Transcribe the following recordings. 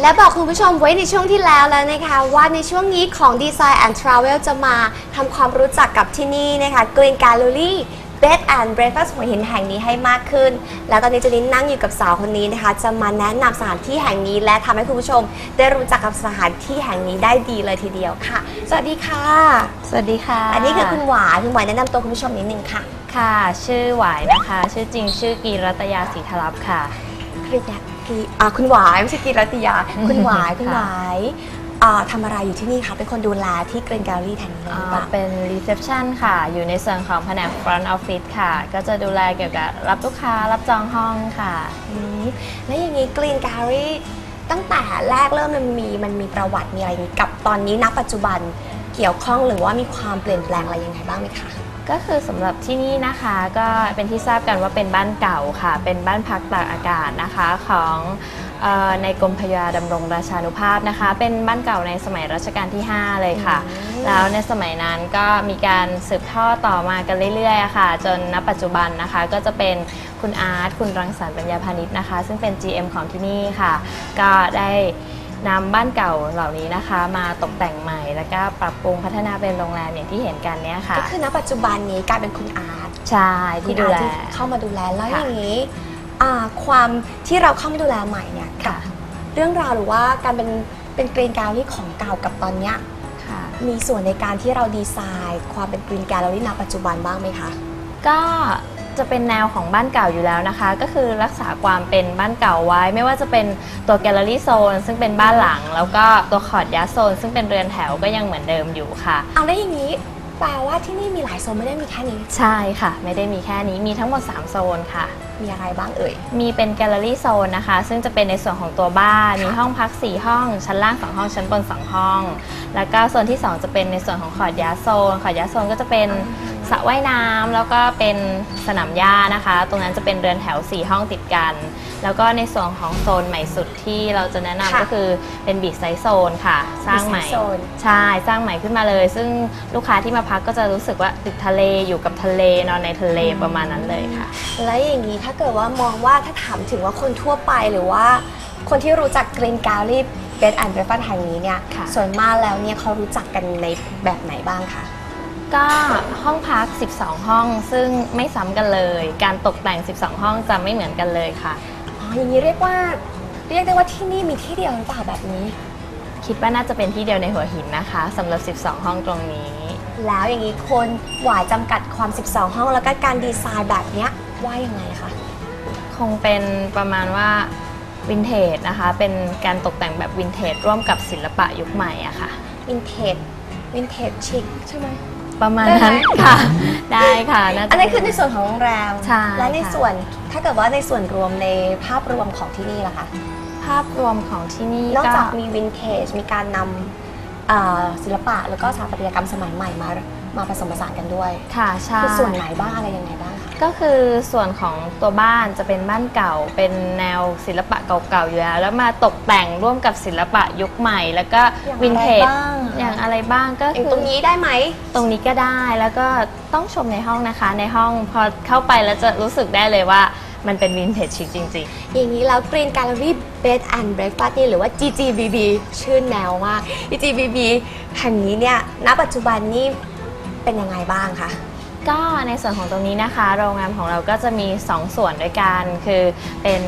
และบอกคุณผู้ชมไว้ในช่วงที่แล้วแล้วนะคะ ว่าในช่วงนี้ของ Design and Travel จะมาทำความรู้จักกับที่นี่นะคะ Green Gallery Bed and Breakfast หัวหินแห่งนี้ให้มากขึ้น แล้วตอนนี้เจนนี่นั่งอยู่กับสาวคนนี้นะคะ จะมาแนะนำสถานที่แห่งนี้ และทำให้คุณผู้ชม ได้รู้จักกับสถานที่แห่งนี้ได้ดีเลยทีเดียวค่ะ สวัสดีค่ะ สวัสดีค่ะอันนี้คือคุณหวายคุณหวายแนะนำตัวคุณผู้ชมนิดนึงค่ะ ค่ะ ชื่อหวายนะคะ ชื่อจริงชื่อกีรัตยาศรีทลับค่ะ กรีดกีอ่าคุณหวายไม่ใช่กีรัตยา คุณหวายคุณหค่ะวายอ่าทำอะไรอยู่ที่นี่คะเป็นคนดูแลที่เกรนแกลลี่แห่งนี้เลยหรือเปล่า เป็นรีเซพชันค่ะ อยู่ในส่วนของแผนก front office ค่ะ ก็จะดูแลเกี่ยวกับรับลูกค้ารับจองห้องค่ะ อืมแล้วอย่างนี้กรีนแกลลี่ตั้งแต่แรกเริ่มมันมีมันมีประวัติมีอะไรอย่างนี้กับตอนนี้ณปัจจุบันเกี่ยวข้องหรือว่ามีความเปลี่ยนแปลงอะไรยังไงบ้างไหมคะ ก็คือสำหรับที่นี่นะคะก็เป็นที่ทราบกันว่าเป็นบ้านเก่าค่ะ เป็นบ้านพักตากอากาศนะคะของเออในกรมพระยาดำรงราชานุภาพนะคะ เป็นบ้านเก่าในสมัยรัชกาลที่ 5 เลยค่ะอืมแล้วในสมัยนั้นก็มีการสืบทอดต่อมากันเรื่อยๆอะค่ะ จนณปัจจุบันนะคะก็จะเป็นคุณอาร์ตคุณรังสรรค์ปัญญาพาณิชย์นะคะ ซึ่งเป็น GM ของที่นี่ค่ะ ก็ได้ นำบ้านเก่าเหล่านี้นะคะ มาตกแต่งใหม่แล้วก็ปรับปรุงพัฒนาเป็นโรงแรมอย่างที่เห็นกันเนี้ยค่ะ ก็คือณปัจจุบันนี้กลายเป็นคุณอาร์ตใช่ที่ดูแลคุณอาร์ตที่เข้ามาดูแลแล้วอค่ะย่างนี้อ่าความที่เราเข้ามาดูแลใหม่เนี่ยกับค่ะเรื่องราวหรือว่าการเป็นเป็นกรีนแกลลี่ของเก่ากับตอนเนี้ยค่ะ มีส่วนในการที่เราดีไซน์ ความเป็นกรีนแกลเลอรี่ณปัจจุบันบ้างไหมคะ ก็ จะเป็นแนวของบ้านเก่าอยู่แล้วนะคะ ก็คือรักษาความเป็นบ้านเก่าไว้ ไม่ว่าจะเป็นตัวแกลเลอรี่โซนซึ่งเป็นบ้านหลัง แล้วก็ตัวคอร์ดยาโซน ซึ่งเป็นเรือนแถวก็ยังเหมือนเดิมอยู่ค่ะ เอาได้วอย่างนี้แปลว่าที่นี่มีหลายโซนไม่ได้มีแค่นี้ ใช่ค่ะ ไม่ได้มีแค่นี้มีทั้งหมด 3 โซนค่ะ มีอะไรบ้างเอ่ย มีเป็นแกลเลอรี่โซนนะคะ ซึ่งจะเป็นในส่วนของตัวบ้าน มีห้องพัก 4 ห้อง ชั้นล่าง 2 ห้อง ชั้นบน 2 ห้อง แล้วก็โซนที่ 2 จะเป็นในส่วนของคอร์ดยาโซนคอร์ดยาโซนก็จะเป็น สระว่ายน้ำแล้วก็เป็นสนามหญ้านะคะ ตรงนั้นจะเป็นเรือนแถว 4 ห้องติดกัน แล้วก็ในส่วนของโซนใหม่สุดที่เราจะแนะนำค่ะก็คือเป็นบีชไซด์โซนค่ะ สร้างใหม่ Beachside zone ใช่สร้างใหม่ขึ้นมาเลย ซึ่งลูกค้าที่มาพักก็จะรู้สึกว่าติดทะเลอยู่กับทะเลนอนในทะเลประมาณนั้นเลยค่ะ แล้วอย่างนี้ถ้าเกิดว่ามองว่าถ้าถามถึงว่าคนทั่วไปหรือว่า คนที่รู้จักกรีนแกลลี่เบดแอนด์เบรฟันแห่งนี้เนี่ยค่ะ ส่วนมากแล้วเนี่ยเขารู้จักกันในแบบไหนบ้างคะ ก็ห้องพัก 12 ห้อง ซึ่งไม่ซ้ำกันเลย การตกแต่ง 12 ห้องจะไม่เหมือนกันเลยค่ะ อ๋ออย่างนี้เรียกว่า เรียกได้ว่าที่นี่มีที่เดียวหรือเปล่าแบบนี้ คิดว่าน่าจะเป็นที่เดียวในหัวหินนะคะสำหรับ 12 ห้องตรงนี้ แล้วอย่างนี้คนหวายจำกัดความ 12 ห้องแล้วก็การดีไซน์แบบเนี้ยว่ายังไงคะ คงเป็นประมาณว่าวินเทจนะคะ เป็นการตกแต่งแบบวินเทจร่วมกับศิลปะยุคใหม่อะค่ะ วินเทจ วินเทจชิคใช่ไหม ประมาณได้ไหมนั้นค่ะ ได้ค่ะน่าจะอันนี้คือในส่วนของโรงแรม ใช่และในค่ะส่วนถ้าเกิดว่าในส่วนรวมในภาพรวมของที่นี่ล่ะคะ ภาพรวมของที่นี่นอกก็จากมีวินเทจมีการนำเอ่อศิลปะแล้วก็สถาปัตยกรรมสมัยใหม่มามาผสมผสานกันด้วย ค่ะใช่ คือส่วนไหนบ้างอะไรยังไงบ้างคะ ก็คือส่วนของตัวบ้านจะเป็นบ้านเก่า เป็นแนวศิลปะเก่าๆอยู่แล้ว แล้วมาตกแต่งร่วมกับศิลปะยุคใหม่ แล้วก็วินเทจอย่างอะไรบ้างก็อย่างคือตรงนี้ได้ไหม ตรงนี้ก็ได้แล้วก็ต้องชมในห้องนะคะ ในห้องพอเข้าไปแล้วจะรู้สึกได้เลยว่ามันเป็นวินเทจชิคจริงอย่างนี้แล้ว Green Gallery Bed and Breakfast นี่หรือว่า GGBB ชื่อแนวมาก GGBB แห่งนี้เนี่ย ณ ปัจจุบันนี่เป็นยังไงบ้างคะๆ ก็ในส่วนของตรงนี้นะคะ โรงแรมของเราก็จะมี 2 ส่วนด้วยกัน คือเป็น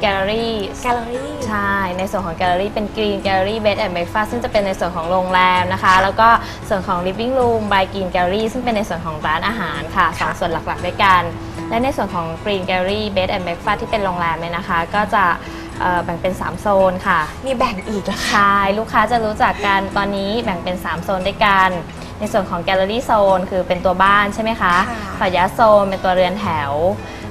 แกลเลอรี่ Gallery ใช่ ในส่วนของแกลเลอรี่เป็น Green Gallery Bed and Breakfast ซึ่งจะเป็นในส่วนของโรงแรมนะคะ แล้วก็ส่วนของ Living Room by Green Gallery ซึ่งเป็นในส่วนของร้านอาหารค่ะสองส่วนหลักๆด้วยกัน และในส่วนของ Green Gallery Bed and Breakfast ที่เป็นโรงแรมเนี่ยนะคะ ก็จะเอ่อแบ่งเป็น 3 โซนค่ะ มีแบ่งอีกแล้วค่ะใช่ ลูกค้าจะรู้จักกันตอนนี้แบ่งเป็น 3 โซนด้วยกัน ในส่วนของแกลเลอรี่โซนคือเป็นตัวบ้านใช่ไหมคะค่ะขอดยาโซนเป็นตัวเรือนแถว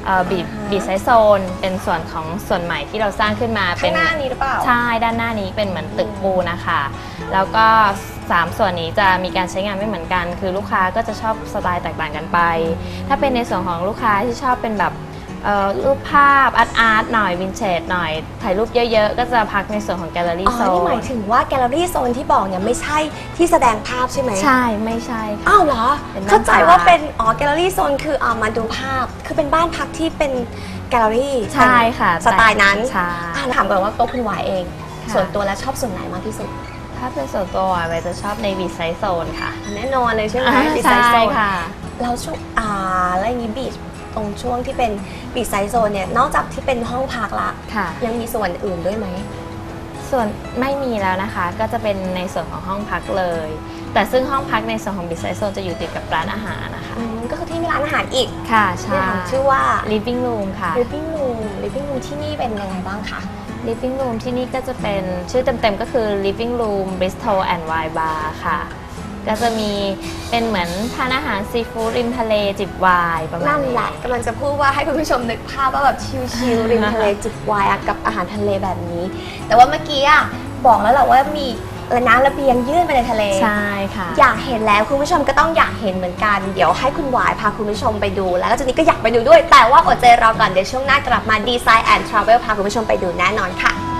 เอ่อบีอ่าฮะ บีไซส์โซน เป็นส่วนของส่วนใหม่ที่เราสร้างขึ้นมาเป็ข้างน หน้านี้หรือเปล่า ใช่ ด้านหน้านี้เป็นเหมือนตึกปูนะคะ แล้วก็ 3 ส่วนนี้จะมีการใช้งานไม่เหมือนกัน คือลูกค้าก็จะชอบสไตล์แตกต่างกันไป ถ้าเป็นในส่วนของลูกค้าที่ชอบเป็นแบบ เอ่อรูปภาพอาร์ตอาร์ตหน่อยวินเทจหน่อย ถ่ายรูปเยอะๆ ก็จะพักในส่วนของแกลเลออ๋รี่อโซนี่หมายถึงว่าแกลเลอรี่โซนที่บอกเนี่ยไม่ใช่ที่แสดงภาพใช่ไหมใช่ไม่ใช่ค่ะอ้าวเหรอ เป็นบ้านเข้าใจพักว่าเป็น อ๋อ แกลเลอรี่โซนคือเอามาดูภาพ คือเป็นบ้านพักที่เป็นแกลเลอรี่ใช่ค่ะสไตล์นั้นใช่ อะถามก่อนว่าโต๊ะคุณหวายเอง ค่ะ ส่วนตัวแล้วชอบส่วนไหนมากที่สุด ถ้าเป็นส่วนตัวเวย์จะชอบในบีไซโซนค่ะแน่นอนเลยใช่ไหมอ่าบีไซใช่โซนค่ะแล้วช่วงอ่าแล้วอย่างนี้บีช ตรงช่วงที่เป็นบีชไซโซนเนี่ยนอกจากที่เป็นห้องพักละค่ะ ยังมีส่วนอื่นด้วยไหม ส่วนไม่มีแล้วนะคะก็จะเป็นในส่วนของห้องพักเลย แต่ซึ่งห้องพักในส่วนของบีไซโซนจะอยู่ติดกับร้านอาหารนะคะ อืมก็คือที่มีร้านอาหารอีกค่ะที่ใช่อาหารชื่อว่า living room ค่ะ living room living room ที่นี่เป็นยังไงบ้างคะ living room ที่นี่ก็จะเป็นชื่อเต็มๆก็คือ living room bistro and wine bar ค่ะ ก็จะมีเป็นเหมือนทานอาหารซีฟู้ดริมทะเลจิบไวน์ประมาณนั่นนี้แหละกำลังจะพูดว่าให้คุณผู้ชมนึกภาพว่าแบบชิลๆริมทะเลจิบไวน์อะกับอาหารทะเลแบบนี้ แต่ว่าเมื่อกี้อะบอกแล้วแหละว่ามีน้ำระเบียงยื่นไปในทะเล ใช่ค่ะ อยากเห็นแล้วคุณผู้ชมก็ต้องอยากเห็นเหมือนกัน เดี๋ยวให้คุณหวายพาคุณผู้ชมไปดู แล้วก็เจนนี่ก็อยากไปดูด้วย แต่ว่าอดใจรอก่อนเดี๋ยวช่วงหน้ากลับมา Design and Travel พาคุณผู้ชมไปดูแน่นอนค่ะ